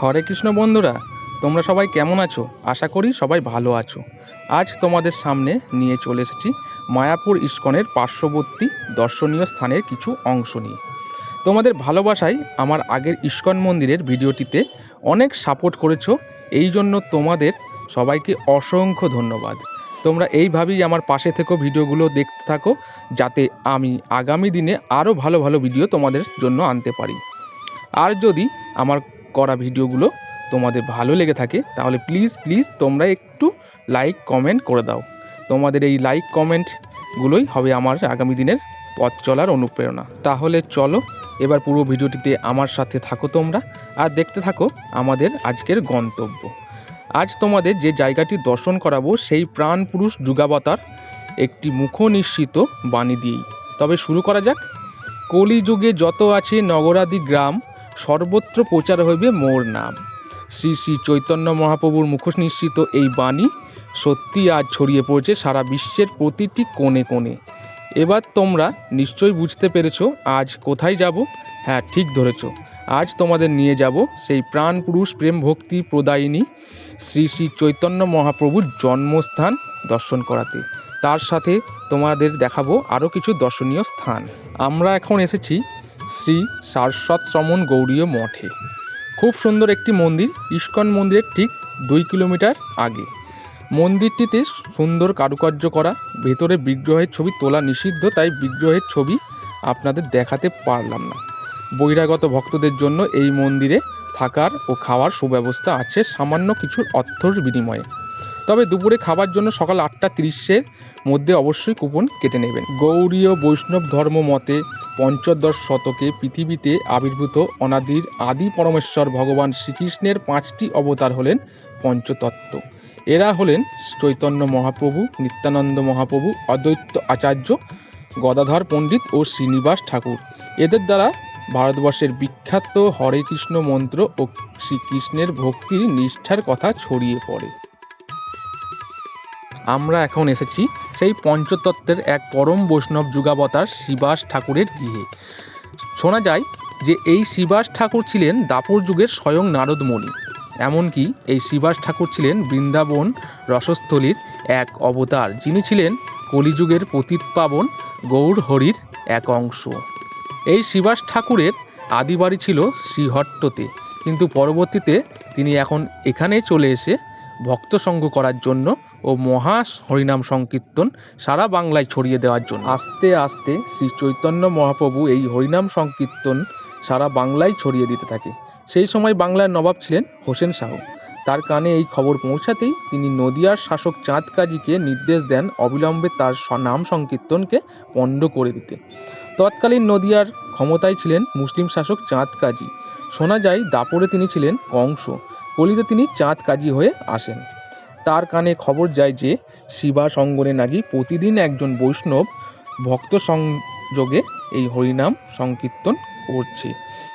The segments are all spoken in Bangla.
হরে কৃষ্ণ বন্ধুরা, তোমরা সবাই কেমন আছো? আশা করি সবাই ভালো আছো। আজ তোমাদের সামনে নিয়ে চলে এসেছি মায়াপুর ইস্কনের পার্শ্ববর্তী দর্শনীয় স্থানের কিছু অংশ নিয়ে। তোমাদের ভালোবাসায় আমার আগের ইস্কন মন্দিরের ভিডিওটিতে অনেক সাপোর্ট করেছ, এই জন্য তোমাদের সবাইকে অসংখ্য ধন্যবাদ। তোমরা এইভাবেই আমার পাশে থেকো, ভিডিওগুলো দেখতে থাকো, যাতে আমি আগামী দিনে আরও ভালো ভালো ভিডিও তোমাদের জন্য আনতে পারি। আর যদি আমার করা ভিডিওগুলো তোমাদের ভালো লেগে থাকে, তাহলে প্লিজ প্লিজ তোমরা একটু লাইক কমেন্ট করে দাও। তোমাদের এই লাইক কমেন্টগুলোই হবে আমার আগামী দিনের পথ চলার অনুপ্রেরণা। তাহলে চলো, এবার পুরো ভিডিওটিতে আমার সাথে থাকো তোমরা, আর দেখতে থাকো আমাদের আজকের গন্তব্য। আজ তোমাদের যে জায়গাটি দর্শন করাবো, সেই প্রাণ পুরুষ যুগাবতার একটি মুখ নিশ্চিত বাণী দিয়েই। তবে শুরু করা যাক। কলিযুগে যত আছে নগরাদি গ্রাম সর্বত্র প্রচার হইবে মোর নাম। শ্রী শ্রী চৈতন্য মহাপ্রভুর মুখোশ নিশ্চিত এই বাণী সত্যি আজ ছড়িয়ে পড়েছে সারা বিশ্বের প্রতিটি কোণে কোণে। এবার তোমরা নিশ্চয়ই বুঝতে পেরেছ আজ কোথায় যাব। হ্যাঁ ঠিক ধরেছ। আজ তোমাদের নিয়ে যাব সেই প্রাণ পুরুষ প্রেম ভক্তি প্রদায়িনী শ্রী শ্রী চৈতন্য মহাপ্রভুর জন্মস্থান দর্শন করাতে। তার সাথে তোমাদের দেখাবো আরও কিছু দর্শনীয় স্থান। আমরা এখন এসেছি শ্রী সারস্বত শ্রমণ গৌরীয় মঠে। খুব সুন্দর একটি মন্দির, ইস্কন মন্দিরের ঠিক দুই কিলোমিটার আগে। মন্দিরটিতে সুন্দর কারুকার্য করা, ভেতরে বিগ্রহের ছবি তোলা নিষিদ্ধ, তাই বিগ্রহের ছবি আপনাদের দেখাতে পারলাম না। বহিরাগত ভক্তদের জন্য এই মন্দিরে থাকার ও খাওয়ার সুব্যবস্থা আছে সামান্য কিছু অর্থর বিনিময়ে। তবে দুপুরে খাবার জন্য সকাল আটটা তিরিশের মধ্যে অবশ্যই কুপন কেটে নেবেন। গৌড়ীয় বৈষ্ণব ধর্ম মতে পঞ্চদশ শতকে পৃথিবীতে আবির্ভূত অনাদির আদি পরমেশ্বর ভগবান শ্রীকৃষ্ণের পাঁচটি অবতার হলেন পঞ্চতত্ত্ব। এরা হলেন চৈতন্য মহাপ্রভু, নিত্যানন্দ মহাপ্রভু, অদ্বৈত আচার্য, গদাধর পণ্ডিত ও শ্রীনিবাস ঠাকুর। এদের দ্বারা ভারতবর্ষের বিখ্যাত হরে কৃষ্ণ মন্ত্র ও শ্রীকৃষ্ণের ভক্তির নিষ্ঠার কথা ছড়িয়ে পড়ে। আমরা এখন এসেছি সেই পঞ্চতত্ত্বের এক পরম বৈষ্ণব যুগাবতার শিবাস ঠাকুরের গৃহে। শোনা যায় যে এই শিবাস ঠাকুর ছিলেন দাপর যুগের স্বয়ং নারদমণি। এমনকি এই শিবাস ঠাকুর ছিলেন বৃন্দাবন রসস্থলীর এক অবতার, যিনি ছিলেন কলিযুগের পতিত পাবন গৌর হরির এক অংশ। এই শিবাস ঠাকুরের আদি বাড়ি ছিল শ্রীহট্টতে, কিন্তু পরবর্তীতে তিনি এখন এখানে চলে এসে ভক্ত সঙ্গ করার জন্য ও মহা হরিনাম সংকীর্তন সারা বাংলায় ছড়িয়ে দেওয়ার জন্য। আস্তে আস্তে শ্রী চৈতন্য মহাপ্রভু এই হরিনাম সংকীর্তন সারা বাংলায় ছড়িয়ে দিতে থাকে। সেই সময় বাংলার নবাব ছিলেন হোসেন শাহ। তার কানে এই খবর পৌঁছাতেই তিনি নদিয়ার শাসক চাঁদ কাজীকে নির্দেশ দেন অবিলম্বে তার নাম সংকীর্তনকে পণ্ড করে দিতে। তৎকালীন নদিয়ার ক্ষমতায় ছিলেন মুসলিম শাসক চাঁদ কাজী। শোনা যায়, দাপরে তিনি ছিলেন কংস। কলিতে তিনি চাঁদ কাজী হয়ে আসেন। তার কানে খবর যায় যে শিবা সঙ্গনে নাকি প্রতিদিন একজন বৈষ্ণব ভক্ত সংযোগে এই হরিনাম সংকীর্তন করছে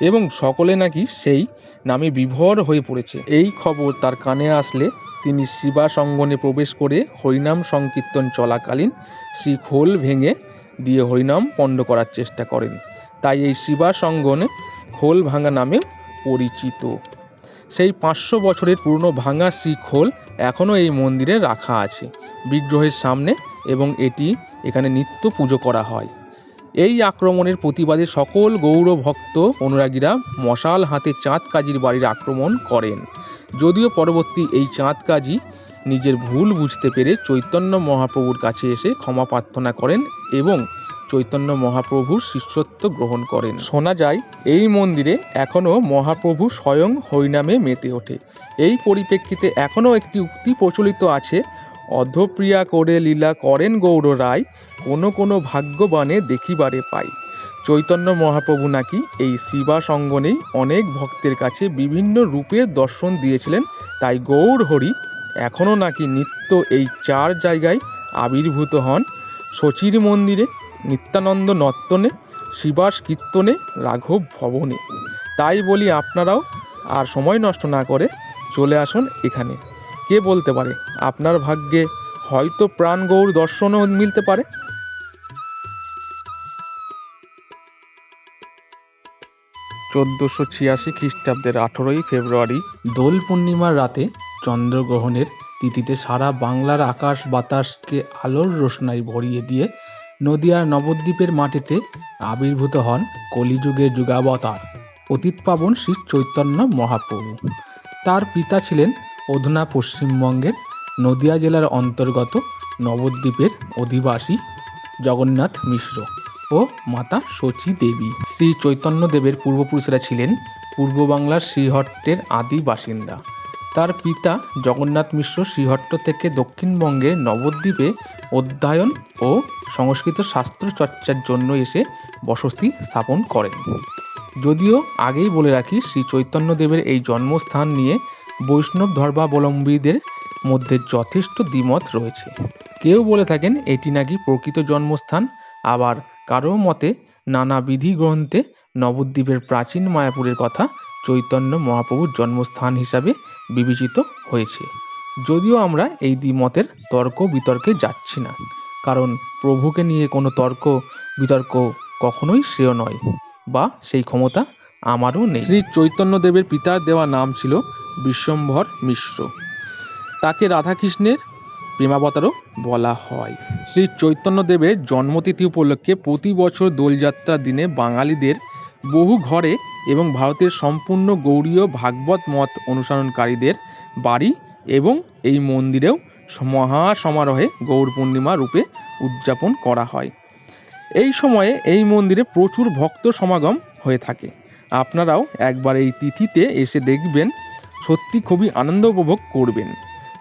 এবং সকলে নাকি সেই নামে বিভোর হয়ে পড়েছে। এই খবর তার কানে আসলে তিনি শিবা সঙ্গনে প্রবেশ করে হরিনাম সংকীর্তন চলাকালীন শ্রী খোল ভেঙে দিয়ে হরিনাম পণ্ড করার চেষ্টা করেন। তাই এই শিবা সঙ্গনে খোল ভাঙা নামে পরিচিত। সেই পাঁচশো বছরের পুরনো ভাঙা শ্রী খোল এখনও এই মন্দিরে রাখা আছে, বিগ্রহের সামনে এবং এটি এখানে নিত্য পুজো করা হয়। এই আক্রমণের প্রতিবাদে সকল গৌরভক্ত অনুরাগীরা মশাল হাতে চাঁদ কাজীর বাড়ির আক্রমণ করেন। যদিও পরবর্তী এই চাঁদ কাজী নিজের ভুল বুঝতে পেরে চৈতন্য মহাপ্রভুর কাছে এসে ক্ষমা প্রার্থনা করেন এবং চৈতন্য মহাপ্রভুর শিষ্যত্ব গ্রহণ করেন। শোনা যায়, এই মন্দিরে এখনও মহাপ্রভু স্বয়ং হরিনামে মেতে ওঠে। এই পরিপ্রেক্ষিতে এখনও একটি উক্তি প্রচলিত আছে, অধপ্রিয়া করে লীলা করেন গৌর রায়, কোনো কোনো ভাগ্যবানে দেখিবারে পাই। চৈতন্য মহাপ্রভু নাকি এই শিবা সঙ্গনেই অনেক ভক্তের কাছে বিভিন্ন রূপের দর্শন দিয়েছিলেন, তাই গৌর হরি এখনও নাকি নিত্য এই চার জায়গায় আবির্ভূত হন। শচীর মন্দিরে নিত্যানন্দ নর্তনে, শিবাস কীর্তনে, রাঘব ভবনে। তাই বলি আপনারাও আর সময় নষ্ট না করে চলে আসুন এখানে। কে বলতে পারে? আপনার ভাগ্যে হয়তো প্রাণ গৌর দর্শনও মিলতে পারে। চোদ্দোশো ছিয়াশি খ্রিস্টাব্দের আঠেরোই ফেব্রুয়ারি, দোল পূর্ণিমার রাতে চন্দ্রগ্রহণের তিথিতে সারা বাংলার আকাশ বাতাসকে আলোর রোশনায় ভরিয়ে দিয়ে নদিয়ার নবদ্বীপের মাটিতে আবির্ভূত হন কলিযুগের যুগাবতার, অতীত পাবন শ্রী চৈতন্য মহাপ্রভু। তার পিতা ছিলেন অধুনা পশ্চিমবঙ্গের নদিয়া জেলার অন্তর্গত নবদ্বীপের অধিবাসী জগন্নাথ মিশ্র ও মাতা শচী দেবী। শ্রী চৈতন্যদেবের পূর্বপুরুষেরা ছিলেন পূর্ব বাংলার শ্রীহট্টের আদি বাসিন্দা। তার পিতা জগন্নাথ মিশ্র শ্রীহট্ট থেকে দক্ষিণবঙ্গে নবদ্বীপে অধ্যয়ন ও সংস্কৃত শাস্ত্র চর্চার জন্য এসে বসতি স্থাপন করেন। যদিও আগেই বলে রাখি, শ্রী চৈতন্যদেবের এই জন্মস্থান নিয়ে বৈষ্ণব ধর্মাবলম্বীদের মধ্যে যথেষ্ট দ্বিমত রয়েছে। কেউ বলে থাকেন, এটি নাকি প্রকৃত জন্মস্থান, আবার কারও মতে নানা বিধি গ্রন্থে নবদ্বীপের প্রাচীন মায়াপুরের কথা চৈতন্য মহাপ্রভুর জন্মস্থান হিসাবে বিবেচিত হয়েছে। যদিও আমরা এই দ্বিমতের তর্ক বিতর্কে যাচ্ছি না, কারণ প্রভুকে নিয়ে কোনো তর্ক বিতর্ক কখনোই শ্রেয় নয়, বা সেই ক্ষমতা আমারও নেই। শ্রী চৈতন্যদেবের পিতার দেওয়া নাম ছিল বিশ্বম্ভর মিশ্র। তাকে রাধাকৃষ্ণের প্রেমাবতারও বলা হয়। শ্রী চৈতন্যদেবের জন্মতিথি উপলক্ষে প্রতি বছর দোলযাত্রার দিনে বাঙালিদের বহু ঘরে এবং ভারতের সম্পূর্ণ গৌড়ীয় ভাগবত মত অনুসরণকারীদের বাড়ি এবং এই মন্দিরেও মহা সমারোহে গৌর পূর্ণিমা রূপে উদযাপন করা হয়। এই সময়ে এই মন্দিরে প্রচুর ভক্ত সমাগম হয়ে থাকে। আপনারাও একবার এই তিথিতে এসে দেখবেন, সত্যি খুবই আনন্দ উপভোগ করবেন।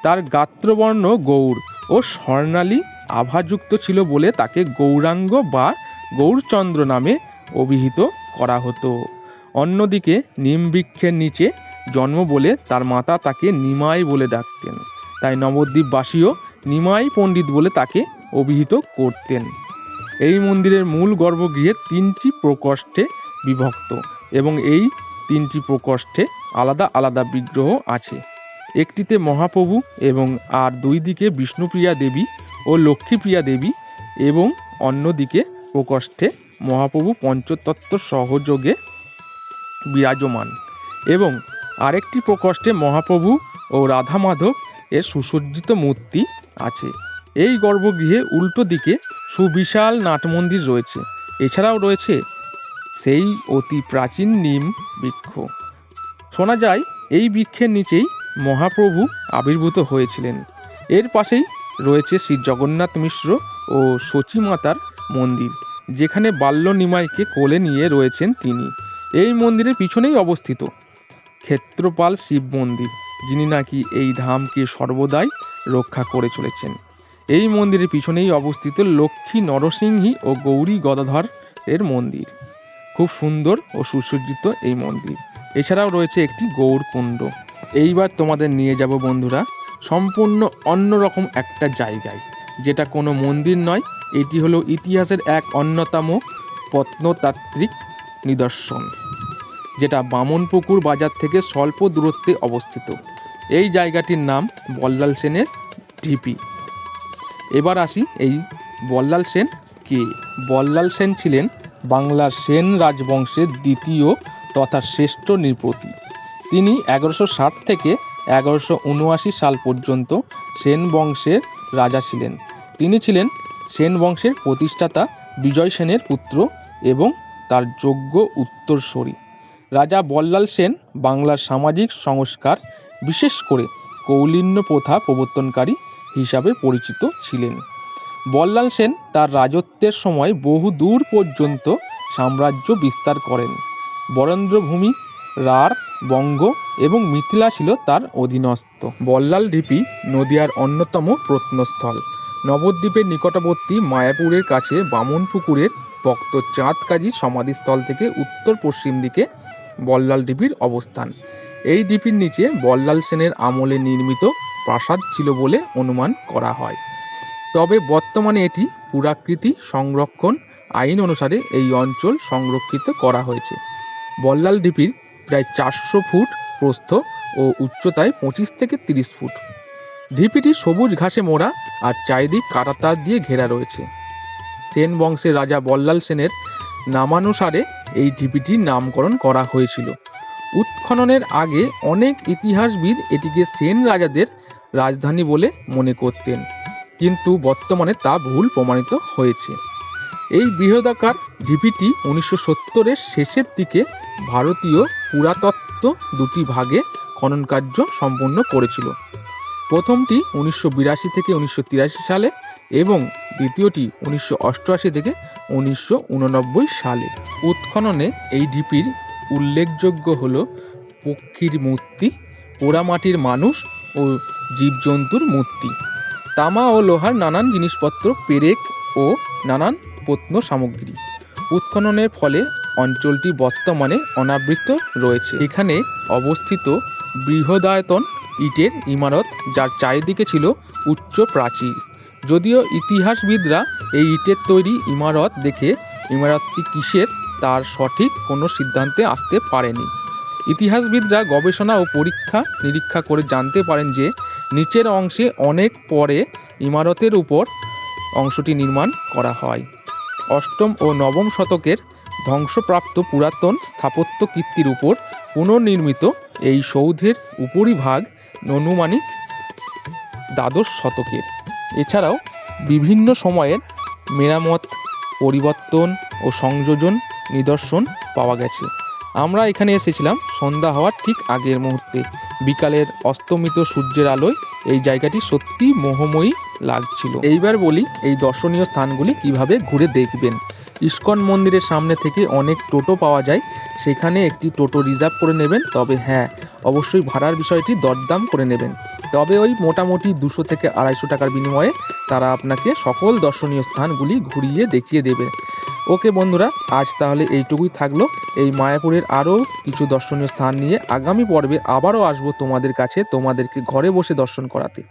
তার গাত্রবর্ণ গৌর ও স্বর্ণালী আভাযুক্ত ছিল বলে তাকে গৌরাঙ্গ বা গৌরচন্দ্র নামে অভিহিত করা হতো। অন্যদিকে নিমবৃক্ষের নিচে জন্ম বলে তার মাতা তাকে নিমাই বলে ডাকতেন। তাই নবদ্বীপবাসীও নিমাই পণ্ডিত বলে তাকে অভিহিত করতেন। এই মন্দিরের মূল গর্ভগৃহে তিনটি প্রকোষ্ঠে বিভক্ত এবং এই তিনটি প্রকোষ্ঠে আলাদা আলাদা বিগ্রহ আছে। একটিতে মহাপ্রভু এবং আর দুই দিকে বিষ্ণুপ্রিয়া দেবী ও লক্ষ্মীপ্রিয়া দেবী এবং অন্যদিকে প্রকোষ্ঠে মহাপ্রভু পঞ্চতত্ত্ব সহযোগে বিরাজমান এবং আরেকটি প্রকোষ্ঠে মহাপ্রভু ও রাধা মাধব এর সুসজ্জিত মূর্তি আছে। এই গর্ভগৃহে উল্টো দিকে সুবিশাল নাটমন্দির রয়েছে। এছাড়াও রয়েছে সেই অতি প্রাচীন নিম বৃক্ষ। শোনা যায়, এই বৃক্ষের নিচেই মহাপ্রভু আবির্ভূত হয়েছিলেন। এর পাশেই রয়েছে শ্রী জগন্নাথ মিশ্র ও মাতার মন্দির, যেখানে বাল্য নিমাইকে কোলে নিয়ে রয়েছেন তিনি। এই মন্দিরের পিছনেই অবস্থিত। ক্ষেত্রপাল শিব মন্দির, যিনি নাকি এই ধামকে সর্বদাই রক্ষা করে চলেছেন। এই মন্দিরের পিছনেই অবস্থিত লক্ষ্মী নরসিংহী ও গৌরী গদাধর এর মন্দির। খুব সুন্দর ও সুসজ্জিত এই মন্দির। এছাড়াও রয়েছে একটি গৌর কুণ্ড। এইবার তোমাদের নিয়ে যাব বন্ধুরা, সম্পূর্ণ অন্যরকম একটা জায়গায়, যেটা কোনো মন্দির নয়, এটি হলো ইতিহাসের এক অন্যতম প্রত্নতাত্ত্বিক নিদর্শন। যেটা বামনপুকুর বাজার থেকে স্বল্প দূরত্বে অবস্থিত। এই জায়গাটির নাম বল্লাল সেনের ঢিপি। এবার আসি এই বল্লাল সেন কে? বল্লাল সেন ছিলেন বাংলার সেন রাজবংশের দ্বিতীয় তথা শ্রেষ্ঠ নৃপতি। তিনি এগারোশো ষাট থেকে এগারোশো উনআশি সাল পর্যন্ত সেন বংশের রাজা ছিলেন। তিনি ছিলেন সেন বংশের প্রতিষ্ঠাতা বিজয় সেনের পুত্র এবং তার যোগ্য উত্তরসূরি। রাজা বল্লাল সেন বাংলার সামাজিক সংস্কার, বিশেষ করে কৌলিন্য প্রথা প্রবর্তনকারী হিসাবে পরিচিত ছিলেন। বল্লাল সেন তার রাজত্বের সময় বহু দূর পর্যন্ত সাম্রাজ্য বিস্তার করেন। বরেন্দ্রভূমি, রাঢ়, বঙ্গ এবং মিথিলা ছিল তার অধীনস্থ। বল্লাল ঢিপি নদিয়ার অন্যতম প্রত্নস্থল। নবদ্বীপের নিকটবর্তী মায়াপুরের কাছে বামনপুকুরের ভক্ত চাঁদ কাজী সমাধিস্থল থেকে উত্তর পশ্চিম দিকে বল্লাল ঢিপির অবস্থান। এই ডিপির নিচে বল্লাল সেনের আমলে নির্মিত প্রাসাদ ছিল বলে অনুমান করা হয়। তবে বর্তমানে এটি পুরাকৃতি সংরক্ষণ আইন অনুসারে এই অঞ্চল সংরক্ষিত করা হয়েছে। বল্লাল ঢিপির প্রায় চারশো ফুট প্রস্থ ও উচ্চতায় পঁচিশ থেকে তিরিশ ফুট। ঢিপিটি সবুজ ঘাসে মোড়া আর চারিদিক কাটাতার দিয়ে ঘেরা রয়েছে। সেন বংশের রাজা বল্লাল সেনের নামানুসারে এই ঢিপিটির নামকরণ করা হয়েছিল। উৎখননের আগে অনেক ইতিহাসবিদ এটিকে সেন রাজাদের রাজধানী বলে মনে করতেন, কিন্তু বর্তমানে তা ভুল প্রমাণিত হয়েছে। এই বৃহদাকার ঢিপিটি উনিশশো সত্তরের শেষের দিকে ভারতীয় পুরাতত্ত্ব দুটি ভাগে খনন কার্য সম্পন্ন করেছিল। প্রথমটি উনিশশো বিরাশি থেকে উনিশশো তিরাশি সালে এবং দ্বিতীয়টি উনিশশো অষ্টআশি থেকে উনিশশো উননব্বই সালে উৎখননে এই ঢিপির উল্লেখযোগ্য হল পক্ষীর মূর্তি, পোড়ামাটির মানুষ ও জীবজন্তুর মূর্তি। তামা ও লোহার নানান জিনিসপত্র, পেরেক ও নানান প্রত্ন সামগ্রী। উৎখননের ফলে অঞ্চলটি বর্তমানে অনাবৃত রয়েছে। এখানে অবস্থিত বৃহদায়তন ইটের ইমারত, যার চারিদিকে ছিল উচ্চ প্রাচীর। যদিও ইতিহাসবিদরা এই ইটের তৈরি ইমারত দেখে ইমারতটি কিসের, তার সঠিক কোনো সিদ্ধান্তে আসতে পারেনি। ইতিহাসবিদরা গবেষণা ও পরীক্ষা নিরীক্ষা করে জানতে পারেন যে নিচের অংশে অনেক পরে ইমারতের উপর অংশটি নির্মাণ করা হয়। অষ্টম ও নবম শতকের ধ্বংসপ্রাপ্ত পুরাতন স্থাপত্য কীর্তির উপর পুনর্নির্মিত এই সৌধের উপরিভাগ অনুমানিক দ্বাদশ শতকের। এছাড়াও বিভিন্ন সময়ের মেরামত, পরিবর্তন ও সংযোজন, নিদর্শন পাওয়া গেছে। আমরা এখানে এসেছিলাম সন্ধ্যা হওয়ার ঠিক আগের মুহূর্তে। বিকালের অস্তমিত সূর্যের আলোয় এই জায়গাটি সত্যি মোহময়ী লাগছিল এইবার বলি এই দর্শনীয় স্থানগুলি কীভাবে ঘুরে দেখবেন। ইস্কন মন্দিরের সামনে থেকে অনেক টোটো পাওয়া যায়। সেখানে একটি টোটো রিজার্ভ করে নেবেন। তবে হ্যাঁ অবশ্যই ভাড়ার বিষয়টি দরদাম করে নেবেন। তবে ওই মোটামুটি দুশো থেকে আড়াইশো টাকার বিনিময়ে তারা আপনাকে সকল দর্শনীয় স্থানগুলি ঘুরিয়ে দেখিয়ে দেবে। ওকে বন্ধুরা, আজ তাহলে এইটুকুই থাকল। এই মায়াপুরের আরও কিছু দর্শনীয় স্থান নিয়ে আগামী পর্বে আবারও আসব তোমাদের কাছে, তোমাদেরকে ঘরে বসে দর্শন করাতে।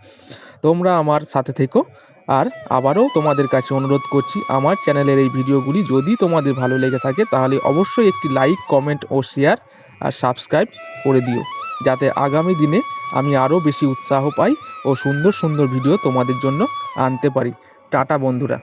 তোমরা আমার সাথে থেকো, আর আবারও তোমাদের কাছে অনুরোধ করছি, আমার চ্যানেলের এই ভিডিওগুলি যদি তোমাদের ভালো লেগে থাকে, তাহলে অবশ্যই একটি লাইক, কমেন্ট ও শেয়ার, আর সাবস্ক্রাইব করে দিও। যাতে আগামী দিনে আমি আরও বেশি উৎসাহ পাই ও সুন্দর সুন্দর ভিডিও তোমাদের জন্য আনতে পারি। টাটা বন্ধুরা।